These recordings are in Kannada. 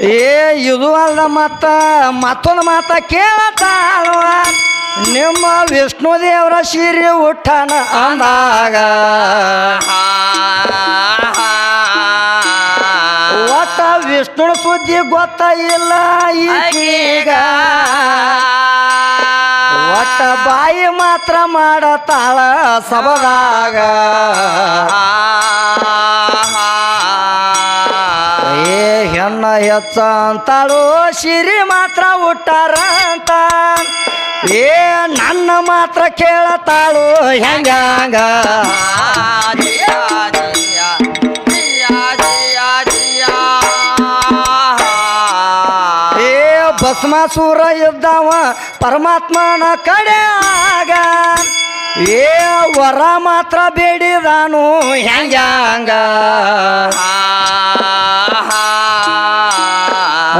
ಏ ಇದು ಅಲ್ಲ ಮತ್ತ, ಮತ್ತೊಂದು ಮಾತ ಕೇಳತಾಳು ನಿಮ್ಮ ವಿಷ್ಣು ದೇವರ ಸೀರೆ ಉಠಾನ ಅಂದಾಗ. ಒಟ್ಟ ವಿಷ್ಣು ಸುದ್ದಿ ಗೊತ್ತ ಇಲ್ಲ ಈಗ ಒಟ್ಟ ಬಾಯಿ ಮಾತ್ರ ಮಾಡತಾಳ ಸಬದಾಗ ಹೆಣ್ಣ ಹೆಚ್ಚ ಸಿರಿ ಮಾತ್ರ ಉಟ್ಟಾರ ಅಂತ ಏ, ನನ್ನ ಮಾತ್ರ ಕೇಳತಾಳು, ಹೆಂಗ ಏ, ಭಸ್ಮಾಸುರ ಇದ್ದವ, ಪರಮಾತ್ಮನ ಆಗ. ಏ, ವರ ಮಾತ್ರ ಬೇಡಿದಾನು ಹೆಂಗ.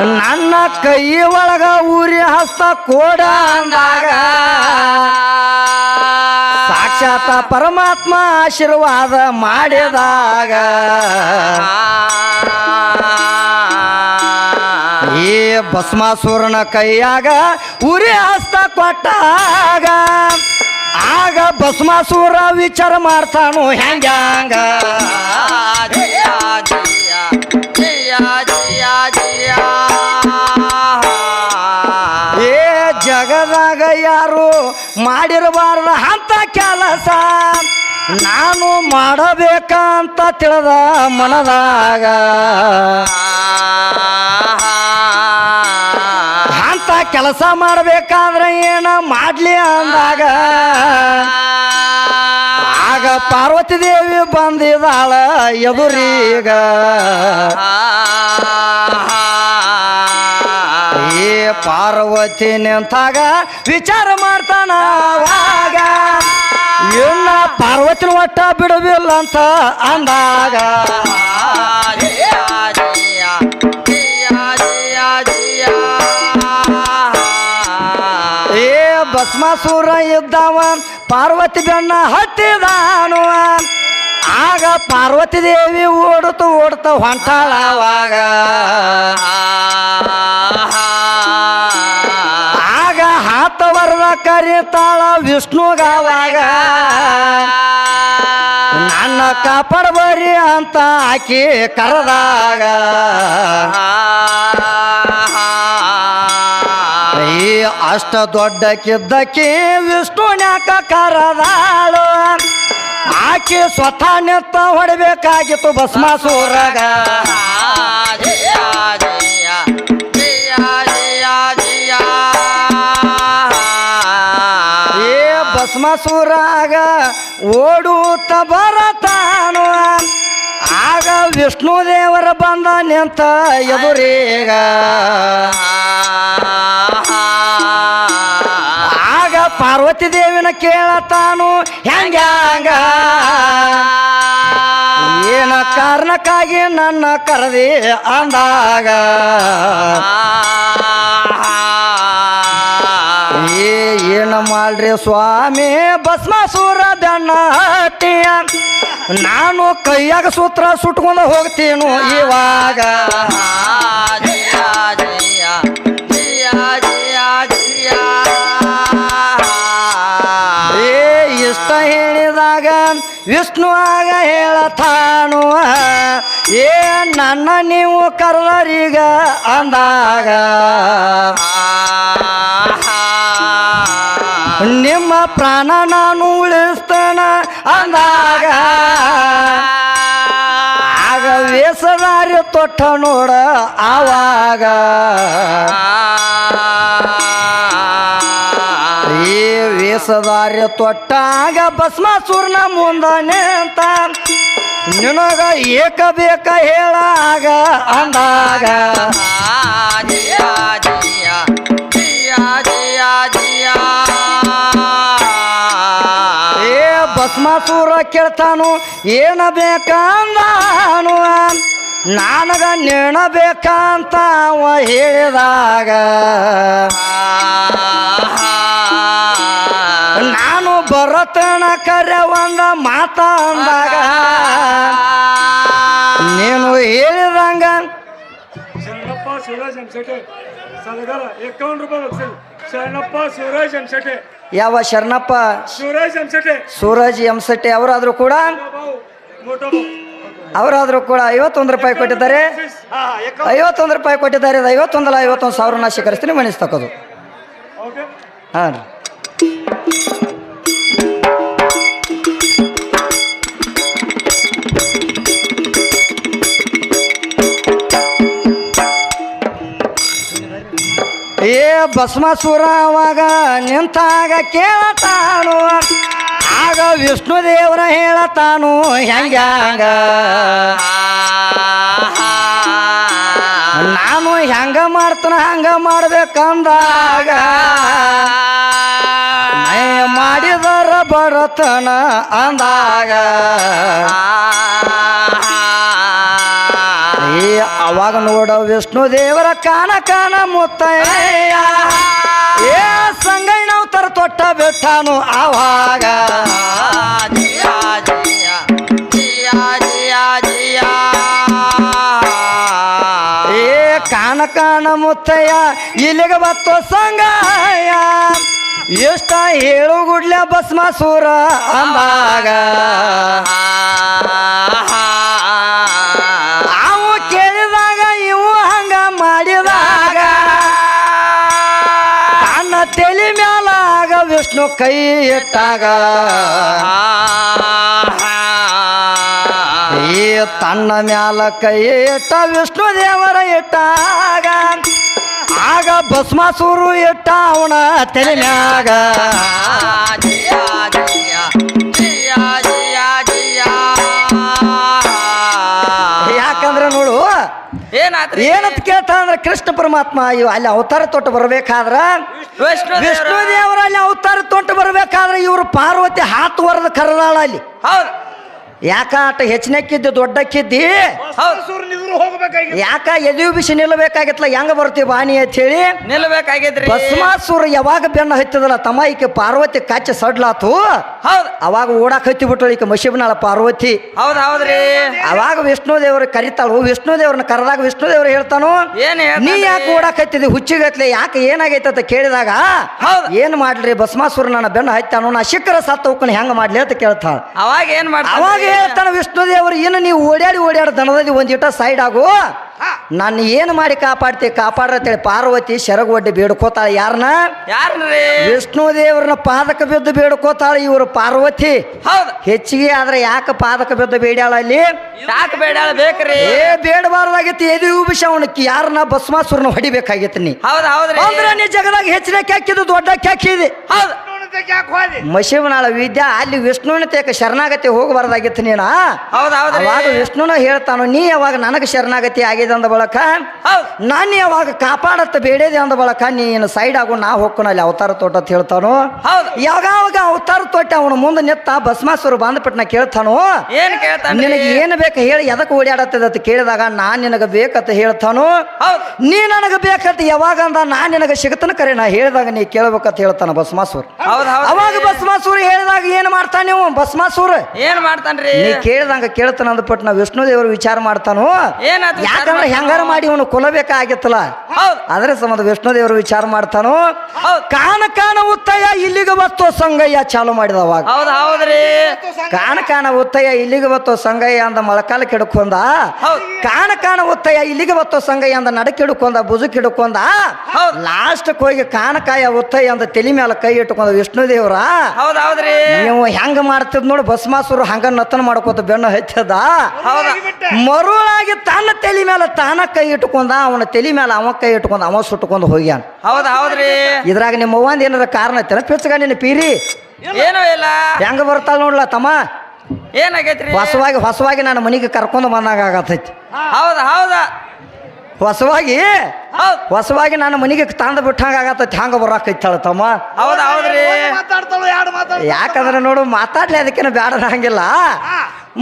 ನನ್ನ ಕೈ ಒಳಗ ಊರಿ ಹಸ್ತ ಕೋಡ ಅಂದಾಗ ಸಾಕ್ಷಾತ್ ಪರಮಾತ್ಮ ಆಶೀರ್ವಾದ ಮಾಡಿದಾಗ ಈ ಭಸ್ಮಾಸುರನ ಕೈಯಾಗ ಉರಿ ಹಸ್ತ ಕೊಟ್ಟಾಗ. ಆಗ ಭಸ್ಮಾಸುರ ವಿಚಾರ ಮಾಡ್ತಾನು ಹೆಂಗ ಮಾಡಿರಬಾರ್ದ ಅಂತ ಕೆಲಸ. ನಾನು ಮಾಡಬೇಕಂತ ತಿಳಿದ ಮನದಾಗ. ಅಂತ ಕೆಲಸ ಮಾಡಬೇಕಾದ್ರೆ ಏನ ಮಾಡಲಿ ಅಂದಾಗ. ಆಗ ಪಾರ್ವತಿ ದೇವಿ ಬಂದಿದಾಳ ಎದುರೀಗ. ಪಾರ್ವತಿ ನಿಂತಾಗ ವಿಚಾರ ಮಾಡ್ತಾನ ಅವಾಗ ಇನ್ನ ಪಾರ್ವತಿನ ಒಟ್ಟ ಬಿಡುವಿಲ್ಲ ಅಂತ ಅಂದಾಗ. ಏ ಭಸ್ಮಾಸುರ ಇದ್ದವ ಪಾರ್ವತಿ ಬೆನ್ನ ಹತ್ತಿದಾನು ಆಗ ಪಾರ್ವತಿ ದೇವಿ ಓಡುತ್ತ ಓಡುತ್ತ ಹೊಂಟಾಳ ಕರೀತಾಳ ವಿಷ್ಣುಗವಾಗ ನನ್ನ ಕಾಪಾಡಬರಿ ಅಂತ ಆಕಿ ಕರೆದಾಗ. ಈ ಅಷ್ಟ ದೊಡ್ಡಕ್ಕಿದ್ದಕ್ಕೆ ವಿಷ್ಣುನ್ಯಾಕ ಕರದಾಳು. ಆಕೆ ಸ್ವತಃ ನೆತ್ತ ಹೊಡಬೇಕಾಗಿತ್ತು ಭಸ್ಮಾಸುರಗ. ಭಸ್ಮಾಸುರಾಗ ಓಡುತ್ತ ಬರತಾನು ಆಗ ವಿಷ್ಣು ದೇವರ ಬಂದ ನಿಂತ ಎದುರೀಗ. ಆಗ ಪಾರ್ವತಿ ದೇವಿನ ಕೇಳತಾನು ಹೆಂಗ? ಏನ ಕಾರಣಕ್ಕಾಗಿ ನನ್ನ ಕರೆದಿ ಅಂದಾಗ? ಏ, ಏನ ಮಾಡ್ರಿ ಸ್ವಾಮಿ? ಭಸ್ಮಾಸುರ ಹಟ್ಟಿಯ ನಾನು ಕೈಯಾಗ ಸೂತ್ರ ಸುಟ್ಕೊಂಡು ಹೋಗ್ತೀನು ಇವಾಗ. ಏ, ಇಷ್ಟ ಹೇಳಿದಾಗ ವಿಷ್ಣು ಆಗ ಹೇಳತಾನು. ಏ, ನನ್ನ ನೀವು ಕರ್ಲರೀಗ ಅಂದಾಗ. ನಿಮ್ಮ ಪ್ರಾಣ ನಾನು ಉಳಿಸ್ತಾನ ಅಂದಾಗ ಆಗ ವೇಸದಾರ್ಯ ತೊಟ್ಟ ನೋಡ ಆವಾಗ ಈ ವೇಷದಾರಿ ತೊಟ್ಟಾಗ ಭಸ್ಮಾಸುರ್ನ ಮುಂದ ನಿಂತ ನಿನಗ ಏಕ ಬೇಕ ಹೇಳಾಗ ಅಂದಾಗ ಭಸ್ಮಾಸುರ ಕೇಳ್ತಾನು ಏನ ಬೇಕಂದಾನು ನನಗ ನೆಣಬೇಕಂತ ಅವ ಹೇಳಿದಾಗ, ನಾನು ಬರತನ ಕರೆ ಒಂದ ಮಾತ ಅಂದಾಗ, ನೀನು ಹೇಳಿದಂಗ ಅಂಶೆಟ್ಟೆ ಸಲಗಾರ ಎಕಾವನ್ ರೂಪಾಯಿ ಬಕ್ಷಿಸ್ ಶರಣಪ್ಪ ಸೂರಜ್ ಅಂಶೆಟ್ಟೆ ಯಾವ ಶರಣಪ್ಪ? ಸೂರಜ್ ಅಂಶೆಟ್ಟೆ ಸೂರಜ್ ಎಂಸಟ್ಟೆ ಅವರಾದರೂ ಕೂಡ ಅವರಾದ್ರೂ ಕೂಡ ಐವತ್ತೊಂದು ರೂಪಾಯಿ ಕೊಟ್ಟಿದ್ದಾರೆ. ಐವತ್ತೊಂದು ರೂಪಾಯಿ ಕೊಟ್ಟಿದ್ದಾರೆ. ಐವತ್ತೊಂದಲ್ಲ ಐವತ್ತೊಂದು ಸಾವಿರನ ಸ್ವೀಕರಿಸ್ತೀನಿ ಮಣಿಸ್ತಕ್ಕದು. ಹಾಂ ರೀ. ಏ ಭಸ್ಮಾಸುರ ಅವಾಗ ನಿಂತಾಗ ಕೇಳತಾನು. ಆಗ ವಿಷ್ಣು ದೇವರ ಹೇಳತಾನು ಹೆಂಗ ಹಂಗ ನಾನು ಹೆಂಗ ಮಾಡ್ತಾನ, ಹಂಗ ಮಾಡ್ಬೇಕಂದಾಗ. ಮಾಡಿದರ ಬಡತನ ಅಂದಾಗ. ಏ ಅವಾಗ ನೋಡ ವಿಷ್ಣು ದೇವರ ಕಾನ ಕಾನ ಮುತ್ತಯ್ಯ. ಏ ಸಂಗಣ್ಣವ್ ತರ ತೊಟ್ಟ ಬಿಟ್ಟಾನು ಆವಾಗ. ಏ ಕಾನ ಕಾನ ಮುತ್ತಯ್ಯ ಇಲ್ಲಿಗೆ ಬತ್ತೋ ಸಂಗಯ್ಯ. ಎಷ್ಟ ಹೇಳು ಗುಡ್ಲ ಭಸ್ಮಾಸೂರ ಅಂದಾಗ. ವಿಷ್ಣು ಕೈ ಇಟ್ಟಾಗ ಈ ತನ್ನ ಮ್ಯಾಲ ಕೈ ಇಟ್ಟ ವಿಷ್ಣು ದೇವರ ಇಟ್ಟಾಗ ಆಗ ಭಸ್ಮಾಸೂರು ಇಟ್ಟ ಅವನ ತಲೆ ಮ್ಯಾಗ. ಏನಂತ ಕೇಳ್ತಾ ಅಂದ್ರೆ ಕೃಷ್ಣ ಪರಮಾತ್ಮ ಇವ್ ಅಲ್ಲಿ ಅವತಾರ ತೊಟ್ಟು ಬರ್ಬೇಕಾದ್ರ? ವಿಷ್ಣು ದೇವರಲ್ಲಿ ಅವತಾರ ತೊಟ್ಟು ಬರ್ಬೇಕಾದ್ರೆ ಇವರು ಪಾರ್ವತಿ ಹಾತು ವರದ ಕರದಾಳ ಅಲ್ಲಿ. ಹೌದು. ಯಾಕ ಆಟ ಹೆಚ್ಚಿನಕ್ಕಿದ್ದು ದೊಡ್ಡಕ್ಕಿದ್ದಿ? ಯಾಕ ಎದು ಬಿಸಿ ನಿಲ್ಲಬೇಕಾಗಿತ್ತಲ್ಲ? ಹೆಂಗ ಬರ್ತೀವಿ ಬಾನಿ ಅಂತ ಹೇಳಿ? ನಿಲ್ಬೇಕಾಗಿದ್ರಿ ಭಸ್ಮಾಸುರ ಯಾವಾಗ ಬೆನ್ನ ಹತ್ತದಲ್ಲ? ತಮ್ಮ ಈಕೆ ಪಾರ್ವತಿ ಕಚ್ಚ ಸಡ್ಲಾತು. ಹೌದು. ಅವಾಗ ಓಡಾಕ್ ಹತ್ತಿ ಬಿಟ್ಟಳು ಈಕೆ ಮಶಿಬನಾಳ ಪಾರ್ವತಿ. ಹೌದ್ ಹೌದ್ರಿ. ಅವಾಗ ವಿಷ್ಣು ದೇವರು ಕರಿತಾಳು. ವಿಷ್ಣು ದೇವ್ರನ್ನ ಕರೆದಾಗ ವಿಷ್ಣು ದೇವ್ರು ಹೇಳ್ತಾನು ಏನ್ ನೀ? ಯಾಕೆ ಓಡಾಕ್ ಹತ್ತಿದಿ? ಹುಚ್ಚಿಗತ್ಲೆ ಯಾಕೆ ಏನಾಗೈತೆ ಅಂತ ಕೇಳಿದಾಗ ಹೌದು. ಏನ್ ಮಾಡ್ಲಿ ಭಸ್ಮಾಸುರ ನನ್ನ ಬೆನ್ನ ಹತ್ತಾನು ನಾ ಶಿಖರ ಸತ್ತ ಹೋಗ್ಕೊಂಡು ಹೆಂಗ ಮಾಡ್ಲಿ ಅಂತ ಕೇಳ್ತಾಳ. ಅವಾಗ ಏನ್ ಮಾಡ್ತಾ ಅವಾಗ ಹೇಳ್ತಾನ ವಿಷ್ಣು ದೇವರು ಏನು ನೀವು ಓಡಾಡಿ ಓಡಾಡಿ ದನದಲ್ಲಿ ಒಂದಿಟ ಸೈಡ್ ಆಗು. ನಾನು ಏನು ಮಾಡಿ ಕಾಪಾಡ್ತಿ ಕಾಪಾಡ್ರತೇಳಿ ಪಾರ್ವತಿ ಶರಗೊಡ್ಡಿ ಬೇಡ್ಕೋತಾಳೆ. ಯಾರನ್ನ ವಿಷ್ಣು ದೇವ್ರನ್ನ ಪಾದಕ ಬಿದ್ದು ಬೇಡ್ಕೋತಾಳೆ ಇವರು ಪಾರ್ವತಿ. ಹೌದು. ಹೆಚ್ಚಿಗೆ ಆದ್ರೆ ಯಾಕೆ ಪಾದಕ ಬಿದ್ದು ಬೇಡ್ಯಾಳ ಅಲ್ಲಿ? ಯಾಕೆ ಬೇಕ್ರಿ? ಏ ಬೇಡಬಾರ್ದಾಗಿತ್ತು ಎದು ವಿಷ ಅವನಕ್ಕೆ ಯಾರನ್ನ ಭಸ್ಮಾಸುರನ ಹೊಡಿಬೇಕಾಗಿತ್ತು ನೀ. ಹೌದು ಹೌದು ಅಂದ್ರೆ ನೀ ಜಗದಾಗ ಹೆಚ್ಚಿನ ಕ್ಯಾಕಿದ್ದು ದೊಡ್ಡ ಕ್ಯಾಕಿದೆ ಹೌದ್. ಯಾಕೆ ಹೋದಿ? ಮಶಿವನಾಳ ವಿದ್ಯಾ ಅಲ್ಲಿ ವಿಷ್ಣುವಿನ ತೇಕ ಶರಣಾಗತಿ ಹೋಗಬಾರ್ದಾಗಿತ್ತು ನೀನ? ಹೌದು ಅವಾಗ ವಿಷ್ಣುನ ಹೇಳ್ತಾನು ನೀ ಯಾವಾಗ ನನಗೆ ಶರಣಾಗತಿ ಆಗಿದೆ ಅಂದ ಬಳಕ? ನಾನು ಯಾವಾಗ ಕಾಪಾಡತ್ತ ಬೇಡೇದೆ ಅಂದ ಬಳಕ ನೀನು ಸೈಡ್ ಆಗು ನಾ ಹೋಗ್ಕೊಂಡು ಅಲ್ಲಿ ಅವತಾರ ತೋಟ ಅಂತ ಹೇಳ್ತಾನು? ಯಾವಾಗ ಅವತಾರ ತೋಟ ಅವನ ಮುಂದೆ ನಿತ್ತ ಭಸ್ಮಾಸುರ ಬಂದ್ಬಿಟ್ಟು ನಾ ಕೇಳ್ತಾನು? ಏನ್ ನಿನಗೆ ಏನು ಬೇಕು ಹೇಳಿ ಎದಕ್ಕೆ ಓಡಾಡತ್ತದ ಅಂತ ಕೇಳಿದಾಗ ನಾ ನಿನಗೆ ಬೇಕಂತ ಹೇಳ್ತಾನು? ನೀ ನನಗೆ ಬೇಕಂತ ಯಾವಾಗ ಅಂದ ನಾ ನಿನಗೆ ಸಿಗತನ ಕರೆ ನಾ ಹೇಳಿದಾಗ ನೀ ಕೇಳ್ಬೇಕಂತ ಹೇಳ್ತಾನ ಭಸ್ಮಾಸುರ. ಅವಾಗ ಭಸ್ಮಾಸೂರಿ ಹೇಳಿದಾಗ ಏನ್ ಮಾಡ್ತಾನ ನೀವು? ಭಸ್ಮಾಸುರ. ಏನ್ ಮಾಡ್ತಾನ್ರಿ? ನೀ ಕೇಳ್ದಂಗ ಕೇಳ್ತಾನ ಅಂದ್ಬಿಟ್ಟು ನಾವು ವಿಷ್ಣು ದೇವರು ವಿಚಾರ ಮಾಡ್ತಾನು? ಯಾಕಂದ್ರೆ ಹೆಂಗಾರ ಮಾಡಿ ಅವನು ಕೊಲ್ಲಬೇಕಾಗಿತ್ತಲ್ಲ ಆದ್ರೆ ಅದ್ರ ಸಂಬಂಧ ವಿಷ್ಣು ದೇವರು ವಿಚಾರ ಮಾಡ್ತಾನು? ಕಾಣ ಕಾಣ ಉತ್ತಯ್ಯ ಇಲ್ಲಿಗೆ ಬತ್ತೋ ಸಂಗಯ್ಯ ಚಾಲು ಮಾಡಿದ ಅವಾಗ. ಹೌದ್ ಹೌದ್ರಿ. ಕಾಣ ಕಾಣ ಉತ್ತಯ್ಯ ಇಲ್ಲಿಗೆ ಬತ್ತೋ ಸಂಗಯ್ಯ ಅಂದ ಮೊಳಕಾಲ ಕೆಡ್ಕೊಂದ ಕಾನ ಕಾಣ ಕಾಣ ಉತ್ತಯ್ಯ ಇಲ್ಲಿಗೆ ಬತ್ತೋ ಸಂಗಯ್ಯ ಅಂದ ನಡಕ್ ಹಿಡ್ಕೊಂದ ಬುಜುಕ್ ಹಿಡ್ಕೊಂಡ ಲಾಸ್ಟ್ ಹೋಗಿ ಕಾಣಕಾಯ ಉತ್ತಯ ಅಂದ ತಲೆ ಮೇಲೆ ಕೈ ಇಟ್ಕೊಂಡ ವಿಷ್ಣು ದೇವ್ರ? ಹೌದ್ ಹೌದ್ರಿ. ನೀವು ಹೆಂಗ ಮಾಡ್ತಿದ್ ನೋಡಿ ಭಸ್ಮಾಸುರು ಹಂಗ ನತನ ಮಾಡ್ಕೋತ ಬೆನ್ನು ಹಚ್ಚದ? ಹೌದ. ಮರುಳಾಗಿ ತನ್ನ ತಲೆ ಮೇಲೆ ತಾನ ಕೈ ಇಟ್ಕೊಂಡ ಅವನ ತಲೆ ಮೇಲೆ ಅವ ಕೈ ಇಟ್ಕೊಂಡ ಅವ ಸುಟ್ಕೊಂಡು ಹೋಗ್ಯಾನ. ಹೌದ ಹೌದ್ರಿ. ಇದ್ರಾಗ ನಿಮ್ಮ ಅವ್ವಂದ ಏನಾರ ಕಾರಣ ಐತೆ ಪಿಚ್ಚಗ ನಿನ್ನ ಪೀರಿ? ಏನೋ ಇಲ್ಲ. ಹೆಂಗ ಬರ್ತಾಳ ನೋಡ್ಲ ತಮ್ಮ? ಏನಾಗೈತ್ರಿ? ಹೊಸವಾಗಿ ಹೊಸವಾಗಿ ನನ್ನ ಮನೆಗೆ ಕರ್ಕೊಂಡು ಬಂದಾಗ ಆಗತೈತಿ. ಹೌದ ಹೌದ. ಹೊಸವಾಗಿ? ಹೌದ್. ಹೊಸವಾಗಿ ನನ್ನ ಮನೆಗೆ ತಂದು ಬಿಟ್ಟಂಗ ಆಗತೈತಿ ಹಂಗ ಬರಾಕೈತಾಳ ತಮ್ಮ. ಹೌದು ಹೌದ್ರಿ. ಯಾಕಂದ್ರೆ ನೋಡು ಮಾತಾಡ್ಲಿ ಅದಕ್ಕೇನು ಬೇಡ ಹಂಗಿಲ್ಲ.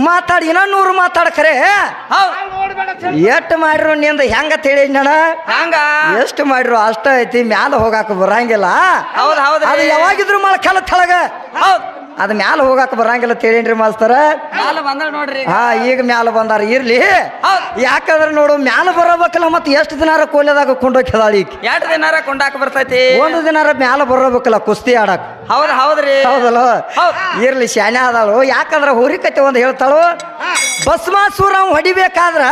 ಮಾತಾಡಿ ಇನ್ನ ನೂರು ಮಾತಾಡ ಖರೆ. ಹೌದ್. ನೋಡ್ಬೇಡ ಎಷ್ಟು ಮಾಡಿರು ನಿಂದ ಹೆಂಗ ತಿಳಿ ನಾನು? ಹಂಗ? ಎಷ್ಟು ಮಾಡಿರು ಅಷ್ಟ ಐತಿ ಮ್ಯಾಲ ಹೋಗಾಕ ಬರಂಗಿಲ್ಲ. ಹೌದ್ ಹೌದ್ರಿ. ಅದು ಯಾವಾಗಿದ್ರು ಮೊಳಕಾಲ ತಳಗ. ಹೌದ್. ಅದ್ ಮ್ಯಾಲ ಹೋಗಾಕ ಬರಂಗಿಲ್ಲ ತೇಳೇನ್ರಿ ಮಾಸ್ತರ. ನೋಡ್ರಿ. ಹಾ ಈಗ ಮ್ಯಾಲ ಬಂದಾರ ಇರ್ಲಿ. ಯಾಕಂದ್ರೆ ನೋಡು ಮ್ಯಾಲ ಬರಬೇಕಲ್ಲ ಮತ್ತೆ ಎಷ್ಟು ದಿನಾರ ಕೋಲೆದಾಗ ಕೊಂಡೋಗ್ಯದಾಳ ಈಗ ಎಷ್ಟ್ ದಿನಾರ ಕೊಂಡಾಕ ಬರ್ತೈತಿ? ಒಂದು ದಿನಾರ ಮ್ಯಾಲ ಬರಬೇಕಲ್ಲ ಕುಸ್ತಿ ಆಡಕ್. ಹೌದ್ ಹೌದ್ರಿ. ಹೌದಲ್ಲ? ಹೌದ್. ಇರ್ಲಿ ಶಾನೆ ಅದಾಳು ಯಾಕಂದ್ರ ಹುರಿಕತೆ ಒಂದು ಹೇಳ್ತಾಳು. ಭಸ್ಮಾಸುರ ಹೊಡಿಬೇಕಾದ್ರ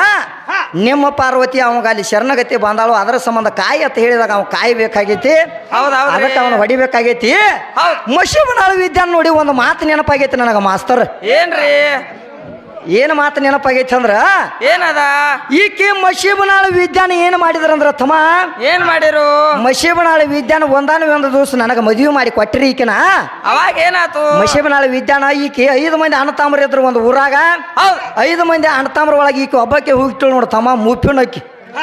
ನಿಮ್ಮ ಪಾರ್ವತಿ ಅವಾಗ ಅಲ್ಲಿ ಶರಣಗತಿ ಬಂದಾಳು. ಅದರ ಸಂಬಂಧ ಕಾಯಿ ಅಂತ ಹೇಳಿದಾಗ ಅವ್ ಕಾಯಿ ಬೇಕಾಗೈತಿ. ಹೌದ್ ಅದಕ್ಕೆ ಅವನು ಹೊಡಿಬೇಕಾಗೈತಿ. ಮಶಿಬನಾಳ ವಿದ್ಯಾನ್ ನೋಡಿ ಒಂದು ಮಾತು ನೆನಪಾಗೈತಿ ನನಗ ಮಾಸ್ತರ್. ಏನ್ರಿ? ಏನು ಮಾತು ನೆನಪಾಗೈತಿ ಅಂದ್ರ? ಏನದ? ಈಕೆ ಮಶೀಬನಾಳ ವಿದ್ಯಾನ ಏನು ಮಾಡಿದ್ರಂದ್ರ ತಮ್ಮ? ಏನ್ ಮಾಡಿರು? ಮಶೀಬನಾಳ ವಿದ್ಯಾನ ಒಂದಾನ ಒಂದು ದಿವಸ ನನಗೆ ಮದುವೆ ಮಾಡಿ ಕೊಟ್ಟಿರಿ ಈಕಿನ. ಅವಾಗ ಏನಾತು ಮಶೀಬನಾಳ ವಿದ್ಯಾನ ಈಕೆ ಐದು ಮಂದಿ ಅಣ್ಣತಾಮ್ರ ಇದ್ರು ಒಂದು ಊರಾಗ. ಹೌದ್. ಐದು ಮಂದಿ ಅಣ್ಣತಾಮ್ರ ಒಳಗೆ ಈಕೆ ಒಬ್ಬಕ್ಕೆ ಹುಟ್ಟಿಳು ನೋಡು ತಮ್ಮ ಮುಪ್ಪಿನಕ್ಕಿ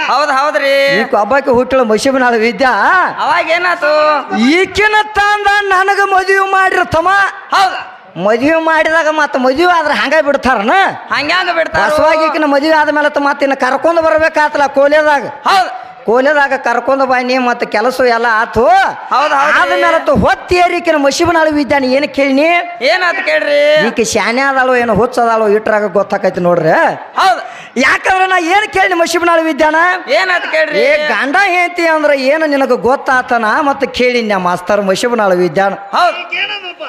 ಹೌದ್ ಹೌದ್ರಿ. ಈಕೆ ಒಬ್ಬಕ್ಕೆ ಹುಟ್ಟಿಳು ಮಶೀಬನಾಳ ವಿದ್ಯಾ. ಅವಾಗ ಏನಾತು ಈಕಿನ ತಂದ ನನಗ ಮದುವೆ ಮಾಡಿರ ತಮ್ಮ. ಹೌದ್. ಮದುವೆ ಮಾಡಿದಾಗ ಮತ್ತೆ ಮದುವೆ ಆದ್ರೆ ಹಂಗ ಬಿಡ್ತಾರನ? ಹಂಗ್ಯಾಂಗ ಬಿಡ್ತಾರ? ಬಸವಾಗಿ ಈಕಿನ ಮದುವೆ ಆದ್ಮೇಲೆ ಮತ್ತೆ ಇನ್ನು ಕರ್ಕೊಂಡು ಬರ್ಬೇಕಾತಲ್ಲ ಕೋಲೆದಾಗ. ಹೌದು. ಕೋಲೆದಾಗ ಕರ್ಕೊಂಡು ಬನ್ನಿ ಮತ್ತೆ ಕೆಲಸ ಎಲ್ಲ ಆತು. ಹೌದು. ಆದ್ಮೇಲೆ ತ ಹೊತ್ತೇರಿಕಿನ ಮಶಿಬನಾಳು ಇದ್ದಾನೆ ಏನು ಕೇಳಿನಿ? ಏನಾತು ಕೇಳ್ರಿ? ಈಕೆ ಶಾನೆ ಅದಾಳು ಏನು ಹುಚ್ಚದಾಳು ಇಟ್ರಾಗ ಗೊತ್ತಾಕೈತಿ ನೋಡ್ರಿ. ಹೌದ್. ಯಾಕಂದ್ರೆ ನಾ ಏನು ಕೇಳಿ ಮಶಿಬನಾಳು ವಿದ್ಯಾನ? ಏನಂತ ಕೇಳ್ರಿ? ಏ ಗಂಡ ಹೇಳ್ತಿ ಅಂದ್ರೆ ಏನು ನಿನಗೆ ಗೊತ್ತಾತನ ಮತ್ತೆ ನಾ ಮಾಸ್ತರ್ ಮಶಿಬನಾಳು ವಿದ್ಯಾನ?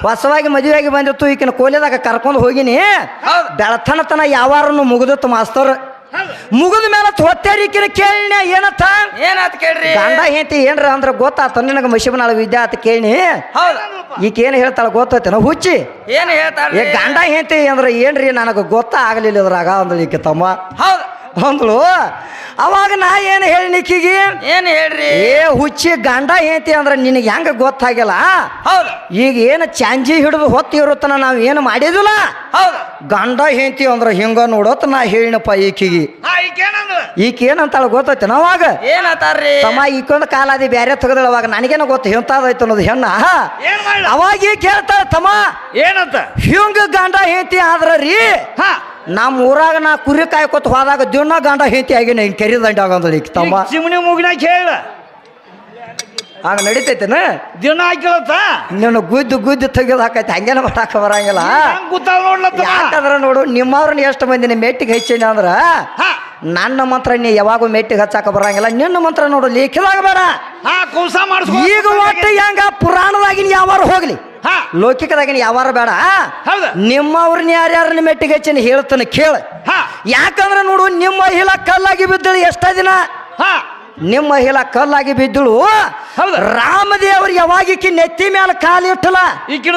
ಹೊಸವಾಗಿ ಮದುವೆಯಾಗಿ ಬಂದಿತ್ತು ಈಕಿನ ಕೋಲಿದಾಗ ಕರ್ಕೊಂಡು ಹೋಗಿನಿ. ಬೆಳತನತನ ಬೆಳತನ ತನ ಯಾವಾರನು ಮುಗಿದಿತ್ತು ಮಾಸ್ತರ್? ಮುಗಿದ ಮೇಲೆ ಹೊತ್ತೇರಿಕಿನ ಕೇಳಿನ ಏನತ್ತ? ಏನಾಯ್ತು ಕೇಳ್ರಿ? ಗಂಡ ಹೆಂಡತಿ ಏನ್ರ ಅಂದ್ರೆ ಗೊತ್ತಾತ ನಿನಗ ಮಶಿಬನಾಳ ವಿದ್ಯಾ ಆತ ಕೇಳಿ ಹೌದ್. ಈಕ ಏನು ಹೇಳ್ತಾಳ ನಾವು ಹುಚ್ಚಿ. ಏನ್ ಹೇಳ್ತಾಳ ಗಂಡ ಹೆಂಡತಿ ಅಂದ್ರೆ ಏನ್ರಿ ನನಗೆ ಗೊತ್ತಾಗಲಿಲ್ಲ ಇದ್ರಾಗ ಅಂದ್ರೆ ಈಕೆ ತಮ್ಮ. ಹೌದ್. ಅಂದಳು ಅವಾಗ ನಾ ಏನು ಹೇಳಿ ನಿಕ್ಕಿಗೆ ಏನ್ ಹೇಳ್ರಿ? ಏ ಹುಚ್ಚಿ ಗಂಡ ಏತಿ ಅಂದ್ರೆ ನಿನಗೆ ಹೆಂಗ ಗೊತ್ತಾಗಿಲ್ಲ ಹೌದು. ಈಗ ಏನು ಚಾಂಜಿ ಹಿಡಿದು ಹೊತ್ತಿ ಇರುತ್ತನ ನಾವು ಏನು ಮಾಡಿದಿಲ್ಲ? ಹೌದು. ಗಂಡ ಹೇಂತಿ ಅಂದ್ರೆ ಹಿಂಗ ನೋಡೋತ್ ನಾ ಹೇಳಿನಪ್ಪ ಈಕಿಗೆ. ಈಕೆ ಏನಂತಾಳ ಗೊತ್ತೈತೆ ಅವಾಗ? ಏನಾತಾರ್ರಿ? ತಮ್ಮ ಈಕೊಂದು ಕಾಲಾದಿ ಬ್ಯಾರೆ ತೆಗೆದಳ ಅವಾಗ. ನನಗೇನು ಗೊತ್ತು ಹಿಂತಾದೈತೆ ಅನ್ನೋದು ಹೆಣ್ಣ. ಅವಾಗ ಈಗ ಕೇಳ್ತಾಳ ತಮ್ಮ. ಏನಂತ? ಹಿಂಗ ಗಂಡ ಹೇಂತಿ ಆದ್ರ ರೀ ಹಾ. ನಮ್ಮ ಊರಾಗ ನಾ ಕುರಿ ಕಾಯ್ಕೊತ ಹೋದಾಗ ದಿನ ಗಂಡ ಹೆಂಡತಿ ಆಗಿನ ಹಿಂಗೆ ಕೆರಿ ದಂಡ ಆಗಂದ್ರೆ ಈಗ ತಮ್ಮ. ಚಿಮಣಿ ಮುಗಿನಾಗ ಹೇಳ. ಆಗ ನಡೀತೈತೆನ? ದಿನ ಹಾಕಿಳತ್ತ ನೀನು ಗುದ್ದು ಗುದ್ದು ತೆಗೆದು ಹಾಕೈತೆ ಹಂಗೇನ ಮಾಡಾಕ ಬರಂಗಿಲ್ಲ? ಗೊತ್ತಾಗ ನೋಡ್ಲತ್ತ ಯಾಕಂದ್ರ ನೋಡು ನಿಮ್ಮವ್ರನ್ನ ಎಷ್ಟು ಮಂದಿನ ಮೆಟ್ಟಿಗೆ ಹೆಚ್ಚಿನ ಅಂದ್ರ ಹಾ. ನನ್ನ ಮಂತ್ರ ನೀ ಯಾವಾಗೂ ಮೆಟ್ಟಿಗೆ ಹಚ್ಚಾಕ ಬರಂಗಿಲ್ಲ. ನಿನ್ನ ಮಂತ್ರ ನೋಡು ಲೇಖಿದಾಗ ಬೇಡ ಹಾ ಕುಂಸ ಮಾಡಿಸ್ಕೊ. ಈಗ ಒಟ್ಟು ಹೆಂಗ ಪುರಾಣದಾಗಿನ ಯಾವಾರ ಹೋಗ್ಲಿ. ಹಾ. ಲೌಕಿಕದಾಗಿನ ಯಾವಾರ ಬೇಡ. ಹೌದು. ನಿಮ್ಮವ್ರನ್ನ ಯಾರ್ಯಾರನ್ನ ಮೆಟ್ಟಿಗೆ ಹಚ್ಚಿನ ಹೇಳ್ತಾನೆ ಕೇಳ. ಹಾ. ಯಾಕಂದ್ರೆ ನೋಡು ನಿಮ್ಮ ಹಿಲ ಕಲ್ಲಾಗಿ ಬಿದ್ದಳು ಎಷ್ಟ ದಿನ? ಹಾ. ನಿಮ್ಮ ಹಿಲ ಕಲ್ಲಾಗಿ ಬಿದ್ದಳು. ಹೌದು. ಯಾವಾಗ ಇಕ್ಕಿ ನೆತ್ತಿ ಮೇಲೆ ಕಾಲು ಇಟ್ಟಲ್ಲ? ಈಕಿನ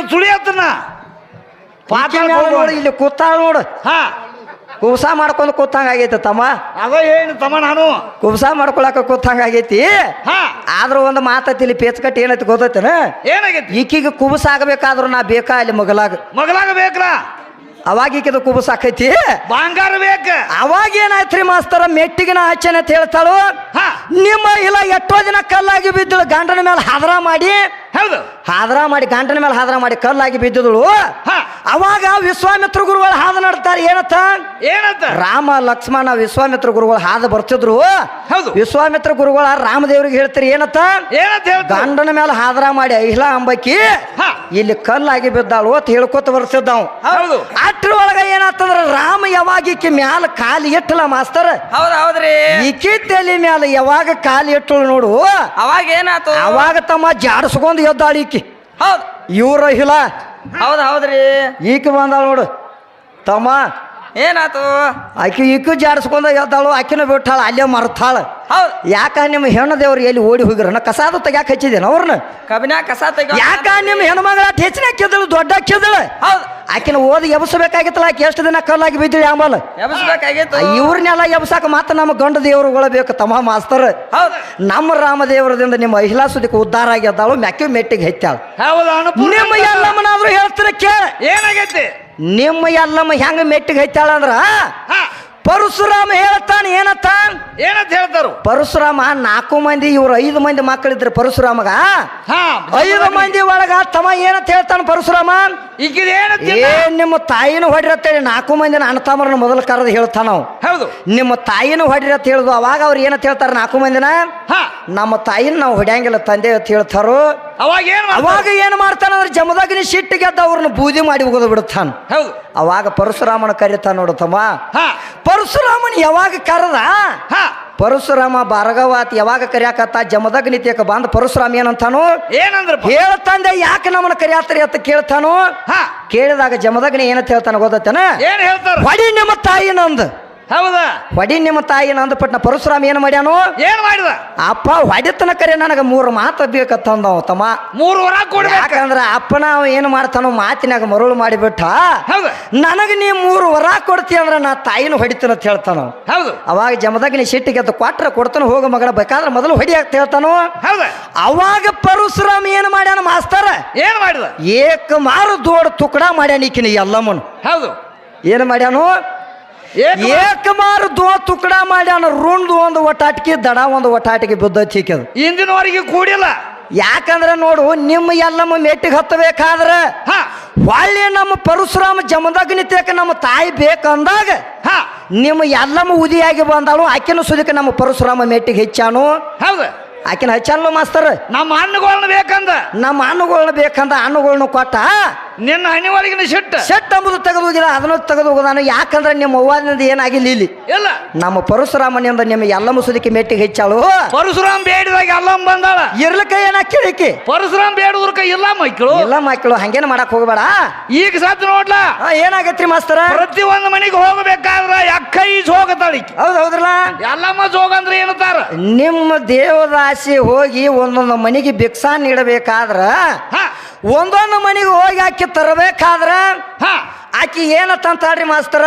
ಮ್ಯಾಲ ನೋಡು ಇಲ್ಲಿ ಕೂತಾಳ ನೋಡು. ಹಾ. ಕುಬ್ಸ ಮಾಡ್ಕೊಂಡು ಕೂತಂಗ ಆಗೈತೆ ತಮ್ಮ. ಅದ ಏನು ತಮ್ಮ ನಾನು? ಕುಬ್ಸ ಮಾಡ್ಕೊಳಕ ಕೂತಂಗ ಆಗೈತಿ. ಹಾ. ಆದ್ರೂ ಒಂದು ಮಾತೈತಿ ಇಲ್ಲಿ ಪೇಚ್ಕಟ್ಟಿ ಏನೈತಿ ಗೊತ್ತೈತೇನ? ಏನಾಗೈತಿ? ಈಕಿಗೆ ಕುಬಸ ಆಗಬೇಕಾದ್ರೂ ನಾ ಬೇಕಾ ಅಲ್ಲಿ ಮಗಲಾಗ. ಮಗಲಾಗ ಬೇಕ್ರ ಅವಾಗ ಈಕಿದ ಕುಬಸ ಆಕೈತಿ. ಬಂಗಾರ ಬೇಕ. ಅವಾಗ ಏನಾಯ್ತ್ರಿ ಮಾಸ್ತರ ಮೆಟ್ಟಿಗಿನ ಆಚೆನೆ ಅಂತ ಹೇಳ್ತಾಳು. ಹಾ. ನಿಮ್ಮ ಇಲ್ಲ ಎಷ್ಟೋ ದಿನ ಕಲ್ಲಾಗಿ ಬಿದ್ದಳು ಗಂಡನ ಮೇಲೆ ಹದರ ಮಾಡಿ. ಹೌದು. ಹಾದ್ರ ಮಾಡಿ ಗಂಡನ ಮೇಲೆ ಹಾದ್ರ ಮಾಡಿ ಕಲ್ಲಾಗಿ ಬಿದ್ದಿದಳು. ಅವಾಗ ವಿಶ್ವಾಮಿತ್ರ ಗುರುಗಳು ಹಾದ ನಡ್ತಾರೆ ಏನತ್ತ? ಏನಂತ ರಾಮ ಲಕ್ಷ್ಮಣ ವಿಶ್ವಾಮಿತ್ರ ಗುರುಗಳು ಹಾದ ಬರ್ತಿದ್ರು. ಹೌದು. ವಿಶ್ವಾಮಿತ್ರ ಗುರುಗಳ ರಾಮದೇವ್ರಿಗೆ ಹೇಳ್ತಾರೆ ಏನತ್ತ? ಏನಂತ ಗಂಡನ ಮೇಲೆ ಹಾದ್ರ ಮಾಡಿ ಅಹಿಲ ಅಂಬಕಿ ಇಲ್ಲಿ ಕಲ್ಲಾಗಿ ಬಿದ್ದಾಳು ಅಂತ ಹೇಳ್ಕೊತ ಬರ್ಸಿದ್ದಾವ್ ಹೌದು. ಹೌದು ಒಳಗ ಏನಾತಂದ್ರ ರಾಮ ಯಾವಾಗ ಈಕಿ ಮ್ಯಾಲ ಕಾಲಿ ಇಟ್ಟಲ್ಲ ಮಾಸ್ತರ್? ಹೌದ್ ಹೌದ್ರಿ. ಈಕಿ ತಲೆ ಮ್ಯಾಲ ಯಾವಾಗ ಕಾಲಿ ಇಟ್ಟಳು ನೋಡು. ಅವಾಗ ಏನಾತು? ಅವಾಗ ತಮ್ಮ ಜಾಡಿಸ್ಕೊಂಡು ಎದ್ದಾಳ ಈಕಿ ಹೌದ್. ಇವ್ರ ಹೌದು ಹೌದು ಹೌದ್ರಿ. ಈಕೆ ಬಂದಾಳ ನೋಡು. ತಮ್ಮ. ಏನಾತು? ಆಕೆ ಈಕು ಜಾಡಿಸ್ಕೊಂಡ ಎದ್ದಾಳು ಆಕಿನ ಬಿಟ್ಟಾಳ ಅಲ್ಲೇ ಮರ್ತಾಳ. ಹೌದು. ಯಾಕ ನಿಮ್ಮ ಹೆಣ್ಣು ದೇವ್ರು ಎಲ್ಲಿ ಓಡಿ ಹೋಗಿರನ? ಕಸಾದ ತೆಗ್ಯಾಕ ಹಚ್ಚಿದೇನ ಅವ್ರನ್ನ? ಕಬಿನ ಕಸ ತೆಗ ಯಾಕ ನಿಮ್ಮ ಹೆಣ್ಮಗಳ ಹೆಚ್ಚಿನ ಕೆದಳು ದೊಡ್ಡ ಕೆದಳು ಹೌದ್. ಆಕಿನ ಓದಿ ಎಬ್ಸಬೇಕಾಗಿತ್ತಲ್ಲ ಆಕೆ ಎಷ್ಟು ದಿನ ಕಲ್ಲಾಗಿ ಬಿದ್ದೀವಿ ಆಮೇಲೆ ಎಬ್ಸ್ಬೇಕಾಗಿತ್ತು. ಇವ್ರನ್ನೆಲ್ಲ ಎಬ್ಸಾಕ ಮಾತ್ರ ನಮ್ಮ ಗಂಡ ದೇವರುಗಳು ಬೇಕು ತಮ್ಮ ಮಾಸ್ತರ್. ನಮ್ಮ ರಾಮದೇವರದಿಂದ ನಿಮ್ಮ ಮಹಿಳಾ ಸುದಿಕ್ಕೆ ಉದ್ಧಾರ ಆಗ್ಯದಾಳು ಮೆಕ್ಕೆ ಮೆಟ್ಟಿಗೆ ಹೆಚ್ಚಾಳ ನಿಮ್ಮ ಎಲ್ಲಮ್ಮನಾದ್ರೂ ಹೇಳ್ತೀರ ಕೇಳ. ಏನಾಗೈತಿ? ನಿಮ್ಮ ಎಲ್ಲಮ್ಮ ಹೆಂಗ ಮೆಟ್ಟಿಗೆ ಹೆಚ್ಚಾಳ ಅಂದ್ರ ಪರಶುರಾಮ ಹೇಳ್ತಾನೆ ಏನತ್ತ ಏನಂತ ಹೇಳ್ತಾರು? ಪರಶುರಾಮ ನಾಲ್ಕು ಮಂದಿ ಇವ್ರು ಐದು ಮಂದಿ ಮಕ್ಕಳಿದ್ರು ಪರಶುರಾಮಗ. ಹಾ ಐದು ಮಂದಿ ಒಳಗ ತಮ್ಮ ಏನಂತ ಹೇಳ್ತಾನ ಪರಶುರಾಮ? ಈಗ ಏನಂತ ಏ ನಿಮ್ಮ ತಾಯಿನ ಹೊಡಿರತ್ತೇಳಿ ನಾಲ್ಕು ಮಂದಿನ ಅಣ್ಣ ತಮ್ಮರನ್ನ ಮೊದಲು ಕರೆದು ಹೇಳ್ತಾನ ನಾವು ಹೌದು. ನಿಮ್ಮ ತಾಯಿನ ಹೊಡಿರತ್ತ ಹೇಳುದು ಅವಾಗ ಅವ್ರು ಏನಂತ ಹೇಳ್ತಾರ ನಾಲ್ಕು ಮಂದಿನ? ಹಾ. ನಮ್ಮ ತಾಯಿನ ನಾವು ಹೊಡ್ಯಾಂಗಿಲ್ಲ ತಂದೆ ಅಂತ ಹೇಳ್ತಾರೋ? ಅವಾಗ ಏನು ಅವಾಗ ಏನು ಮಾಡ್ತಾನಂದ್ರೆ ಜಮದಗ್ನಿ ಸಿಟ್ಟಿಗೆ ಎದ್ದ ಅವ್ರನ್ನ ಬೂದಿ ಮಾಡಿ ಹೋಗೋದು ಬಿಡುತ್ತಾನ. ಹೌದು. ಅವಾಗ ಪರಶುರಾಮನ ಕರಿತಾನ ನೋಡುತ್ತಮ್ಮ ಹಾ. ಪರಶುರಾಮನ್ ಯಾವಾಗ ಕರೆದ? ಹಾ. ಪರಶುರಾಮ ಭಾರ್ಗವಾತ್ ಯಾವಾಗ ಕರಿಯಾಕತ್ತ? ಜಮದಗ್ ತೇಕ ಬಂದ ಪರಶುರಾಮ ಏನಂತಾನು? ಏನಂದ್ರೆ ಹೇಳ್ತಂದೆ ಯಾಕೆ ನಮ್ಮನ್ನ ಕರ್ಯಾತ್ರಿ ಅಂತ ಕೇಳ್ತಾನು? ಹಾ. ಕೇಳಿದಾಗ ಜಮದಗ್ನಿ ಏನಂತ ಹೇಳ್ತಾನ ಗೊತ್ತೇನ ಏನ್ ಹೇಳ್ತಾರ? ಹೊಡಿ ನಿಮ್ಮ ತಾಯಿ ನಂದ್. ಹೌದಾ? ಹೊಡಿ ನಿಮ್ಮ ತಾಯಿ ನಂದ್ ಪಟ್ನ ಪರಶುರಾಮ ಏನು ಮಾಡ್ಯಾನು? ಏನ್ ಮಾಡಿದ? ಅಪ್ಪ ಹೊಡಿತನ ಕರೆ ನನಗೆ ಮೂರು ಮಾತು ಬೇಕತ್ತಂದ ತಮ್ಮ. ಮೂರು ವರ ಕೊಡ ಯಾಕಂದ್ರ ಅಪ್ಪನ ಅವ ಏನು ಮಾಡ್ತಾನೋ ಮಾತಿನಾಗ ಮರುಳು ಮಾಡಿಬಿಟ್ಟ. ನನಗೆ ನೀ ಮೂರು ವರ ಕೊಡ್ತಿ ಅಂದ್ರೆ ನಾ ತಾಯಿನ ಹೊಡಿತನ ಅಂತ ಹೇಳ್ತಾನ ಹೌದು. ಅವಾಗ ಜಮದಾಗ ನೀ ಸಿಟ್ಟಿಗೆ ಗೆದ್ದು ಕೊಟ್ರ ಕೊಡ್ತಾನ ಹೋಗು ಮಗನ ಬೇಕಾದ್ರೆ ಮೊದಲು ಹೊಡಿ ಅಂತ ಹೇಳ್ತಾನು. ಹೌದ. ಅವಾಗ ಪರಶುರಾಮ ಏನು ಮಾಡ್ಯಾನ ಮಾಸ್ತರ? ಏನ್ ಮಾಡಿದ? ಏಕ ಮಾರು ದೋಡ್ ತುಕಡ ಮಾಡ್ಯಾನ ಈಕಿನ ಎಲ್ಲಮ್ಮನು. ಹೌದು. ಏನು ಮಾಡ್ಯಾನು? ಏನ್ ಏಕ ಮಾರು ದೋ ತುಕಡ ಮಾಡ್ಯಾನ ರುಂಡ್ ಒಂದು ಒಟ್ಟಾಟಿಗೆ ದಡ ಒಂದು ಒಟ್ಟಾಟಿಗೆ ಬಿದ್ದ ಚೀಕದು ಇಂದಿನವರೆಗೆ ಕೂಡಿಲ್ಲ. ಯಾಕಂದ್ರೆ ನೋಡು ನಿಮ್ಮ ಎಲ್ಲಮ್ಮ ಮೆಟ್ಟಿಗೆ ಹತ್ತಬೇಕಾದ್ರೆ ಹಾ. ಹೊಳ್ಳಿ ನಮ್ಮ ಪರಶುರಾಮ ಜಮದಗ್ನಿ ತೇಕ ನಮ್ಮ ತಾಯಿ ಬೇಕಂದಾಗ ಹಾ. ನಿಮ್ಮ ಎಲ್ಲಮ್ಮ ಉದಿಯಾಗಿ ಬಂದಾಳು ಆಕಿನ ಸುದಿಕ ನಮ್ಮ ಪರಶುರಾಮ ಮೆಟ್ಟಿಗೆ ಹೆಚ್ಚಾನು. ಹೌದು. ಆಕಿನ ಹಚ್ಚಲ್ಲ ಮಾಸ್ತರ್? ನಮ್ಮ ಹಣ್ಣುಗಳನ್ನ ಬೇಕಂದ. ನಮ್ಮ ಹಣ್ಣುಗಳನ್ನ ಬೇಕಂದ ಹಣ್ಣುಗಳನ್ನ ಕೊಟ್ಟ ನಿನ್ನ ಹನಿ ಒಳಗಿನ ಶೆಟ್ಟ. ಶೆಟ್ ಅಂಬುದು ತೆಗೆದು ಹೋಗಿಲ್ಲ ಅದನ್ನು ತೆಗೆದು ನಾನು ಯಾಕಂದ್ರೆ ನಿಮ್ಮ ಅವ್ವಾದಿಂದ ಏನಾಗಿಲ್ಲ ಇಲ್ಲಿ. ಇಲ್ಲ. ನಮ್ಮ ಪರಶುರಾಮನಿಂದ ನಿಮ್ಮ ಎಲ್ಲ ಮುಸುದಿಕ್ಕೆ ಮೆಟ್ಟಿಗೆ ಹೆಚ್ಚಾಳು. ಪರಶುರಾಮ್ ಬೇಡಿದಾಗ ಎಲ್ಲಮ್ಮ ಬಂದಾಳ. ಇರ್ಲಿಕ್ಕ ಏನಾಕಿರಿಕಿ ಪರಶುರಾಮ್ ಕೈ ಇಲ್ಲ ಮಕ್ಕಳು ಇಲ್ಲ ಮಕ್ಕಳು ಹಂಗೇನ ಮಾಡಕ್ ಹೋಗಬೇಡ. ಈಗ ಸತ್ ನೋಡ್ಲಾ. ಆ, ಏನಾಗೈತ್ರಿ ಮಾಸ್ತರ? ಪ್ರತಿ ಒಂದು ಮನೆಗೆ ಹೋಗಬೇಕಾದ್ರ ಎಕ್ಕೈ ಹೋಗತಾಳಿ ಹೌದ್ ಹೌದ್ರಲ್ಲ? ಎಲ್ಲಮ್ಮ ಜೋಗ ಅಂದ್ರೆ ಏನಂತಾರ? ನಿಮ್ಮ ದೇವದಾಸಿ ಹೋಗಿ ಒಂದೊಂದು ಮನೆಗೆ ಭಿಕ್ಷಾ ನೀಡಬೇಕಾದ್ರ ಹಾ. ಒಂದೊಂದು ಮನೆಗೆ ಹೋಗಿ ಆಕಿ ತರಬೇಕಾದ್ರೆ ಹಾ. ಆಕಿ ಏನತ್ತಂತಾಳ್ರಿ ಮಾಸ್ತರ?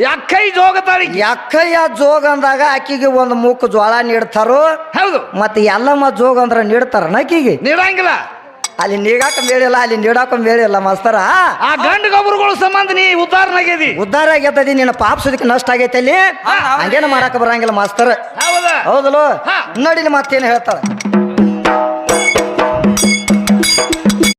ಎಕ್ಕೈ ಜೋಗತಾಳಿ ಆ ಜೋಗ ಅಂದಾಗ ಆಕಿಗೆ ಒಂದು ಮೂಕು ಜ್ವಾಳ ನೀಡ್ತಾರೋ? ಹೌದು. ಮತ್ತೆ ಎಲ್ಲಮ್ಮ ಜೋಗ ಅಂದ್ರೆ ನೀಡ್ತಾರ ಆಕಿಗೆ? ನೀಡಂಗಿಲ್ಲ. ಅಲ್ಲಿ ನೀಗಾಕ ಮೇಳಿಲ್ಲ ಅಲ್ಲಿ ನೀಡಾಕ ಮೇಳಿಲ್ಲ ಮಾಸ್ತರ. ಆ ಗಂಡ ಗೊಬ್ಬರಗಳು ಸಂಬಂಧ ನೀ ಉದ್ದಾರನಾಗ್ಯದಿ ಉದ್ಧಾರ ಆಗೈತದಿ ನಿನ್ನ ಪಾಪ ಸುದಕ್ಕೆ ನಷ್ಟ ಆಗೈತೆ ಅಲ್ಲಿ? ಹಂಗೇನು ಮಾಡಾಕ ಬರಂಗಿಲ್ಲ ಮಾಸ್ತರ. ಹೌದಾ? ಹೌದಲ್ಲೋ? ಹಾ. ನೋಡಿಲಿ ಮತ್ತೇನು ಹೇಳ್ತಾರ